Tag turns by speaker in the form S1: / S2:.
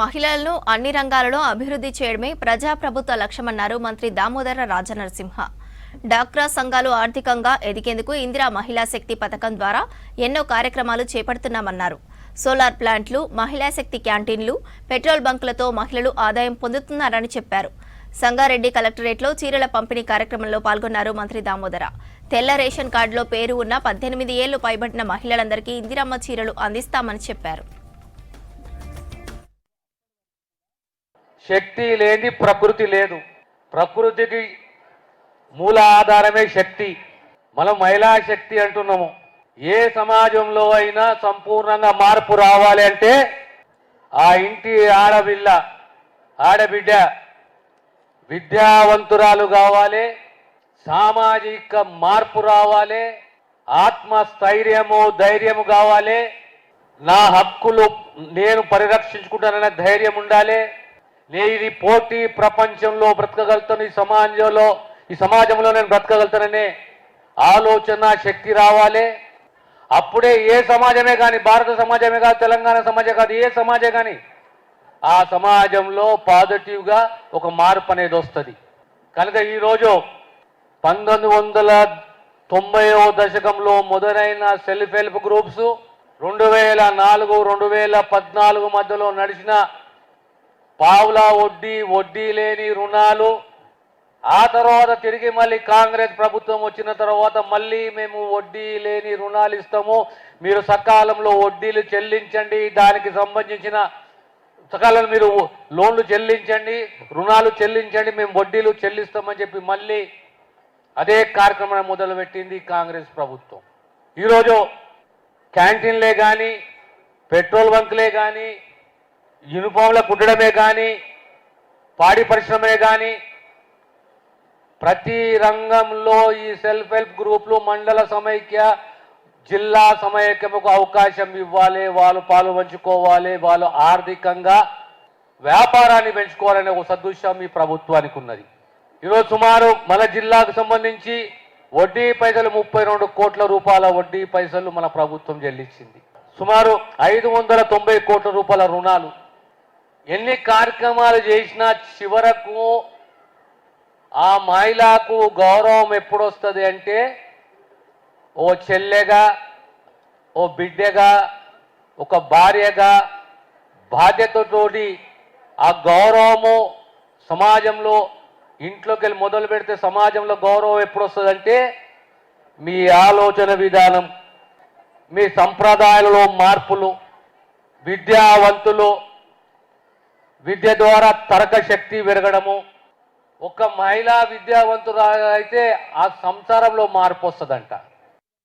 S1: మహిళలను అన్ని రంగాలలో అభివృద్ధి చేయడమే ప్రజాప్రభుత్వ లక్ష్యమన్నారు మంత్రి దామోదర రాజనరసింహ. డాక్రా సంఘాలు ఆర్థికంగా ఎదిగేందుకు ఇందిరా మహిళా శక్తి పథకం ద్వారా ఎన్నో కార్యక్రమాలు చేపడుతున్నామన్నారు. సోలార్ ప్లాంట్లు మహిళా శక్తి క్యాంటీన్లు పెట్రోల్ బంకులతో మహిళలు ఆదాయం పొందుతున్నారని చెప్పారు. సంగారెడ్డి కలెక్టరేట్లో చీరల పంపిణీ కార్యక్రమంలో పాల్గొన్నారు మంత్రి దామోదర. తెల్ల రేషన్ కార్డులో పేరు ఉన్న పద్దెనిమిది ఏళ్ళు పైబడిన మహిళలందరికీ ఇందిరమ్మ చీరలు అందిస్తామని చెప్పారు.
S2: శక్తి లేని ప్రకృతి లేదు. ప్రకృతికి మూల ఆధారమే శక్తి. మనం మహిళా శక్తి అంటున్నాము. ఏ సమాజంలో అయినా సంపూర్ణంగా మార్పు రావాలి అంటే ఆ ఇంటి ఆడపిల్ల ఆడబిడ్డ విద్యావంతురాలు కావాలి సామాజిక మార్పు రావాలి ఆత్మస్థైర్యము ధైర్యము కావాలి. నా హక్కులు నేను పరిరక్షించుకుంటానన్న ధైర్యం ఉండాలి. నేను పోటీ ప్రపంచంలో బ్రతకగలుగుతాను ఈ సమాజంలో ఈ సమాజంలో నేను బ్రతకగలుగుతాననే ఆలోచన శక్తి రావాలి. అప్పుడే ఏ సమాజమే కానీ భారత సమాజమే కాదు తెలంగాణ సమాజమే కాదు ఏ సమాజం కానీ ఆ సమాజంలో పాజిటివ్గా ఒక మార్పు అనేది వస్తుంది. కనుక ఈరోజు పంతొమ్మిది వందల తొంభైవ దశకంలో మొదలైన సెల్ఫ్ హెల్ప్ గ్రూప్స్ రెండు వేల నాలుగు రెండు వేల పద్నాలుగు మధ్యలో నడిచిన పావులా వడ్డీ వడ్డీ లేని రుణాలు. ఆ తర్వాత తిరిగి మళ్ళీ కాంగ్రెస్ ప్రభుత్వం వచ్చిన తర్వాత మళ్ళీ మేము వడ్డీ లేని రుణాలు ఇస్తాము. మీరు సకాలంలో వడ్డీలు చెల్లించండి. దానికి సంబంధించిన సకాలంలో మీరు లోన్లు చెల్లించండి రుణాలు చెల్లించండి. మేము వడ్డీలు చెల్లిస్తామని చెప్పి మళ్ళీ అదే కార్యక్రమం మొదలుపెట్టింది కాంగ్రెస్ ప్రభుత్వం. ఈరోజు క్యాంటీన్లే కానీ పెట్రోల్ బంక్లే కానీ యూనిఫామ్ల కుట్టడమే కానీ పాడి పరిశ్రమే కానీ ప్రతి రంగంలో ఈ సెల్ఫ్ హెల్ప్ గ్రూపులు మండల సమైక్య జిల్లా సమైక్యముకు అవకాశం ఇవ్వాలి వాళ్ళు పాలు పంచుకోవాలి వాళ్ళు ఆర్థికంగా వ్యాపారాన్ని పెంచుకోవాలనే ఒక సదృశ్యం ఈ ప్రభుత్వానికి ఉన్నది. ఈరోజు సుమారు మన జిల్లాకు సంబంధించి వడ్డీ పైసలు ముప్పై రెండు కోట్ల రూపాయల వడ్డీ పైసలు మన ప్రభుత్వం చెల్లించింది. సుమారు ఐదు వందల తొంభై కోట్ల రూపాయల రుణాలు ఎన్ని కార్యక్రమాలు చేసినా చివరకు ఆ మహిళకు గౌరవం ఎప్పుడొస్తుంది అంటే ఓ చెల్లెగా ఓ బిడ్డగా ఒక భార్యగా బాధ్యతతోటి ఆ గౌరవము సమాజంలో ఇంట్లోకి వెళ్ళి మొదలు పెడితే సమాజంలో గౌరవం ఎప్పుడు వస్తుందంటే మీ ఆలోచన విధానం మీ సంప్రదాయాలలో మార్పులు విద్యావంతులు విద్య ద్వారా తరక శక్తి పెరగడము. ఒక మహిళా విద్యావంతురాలు అయితే ఆ సంసారంలో మార్పు వస్తుందంట.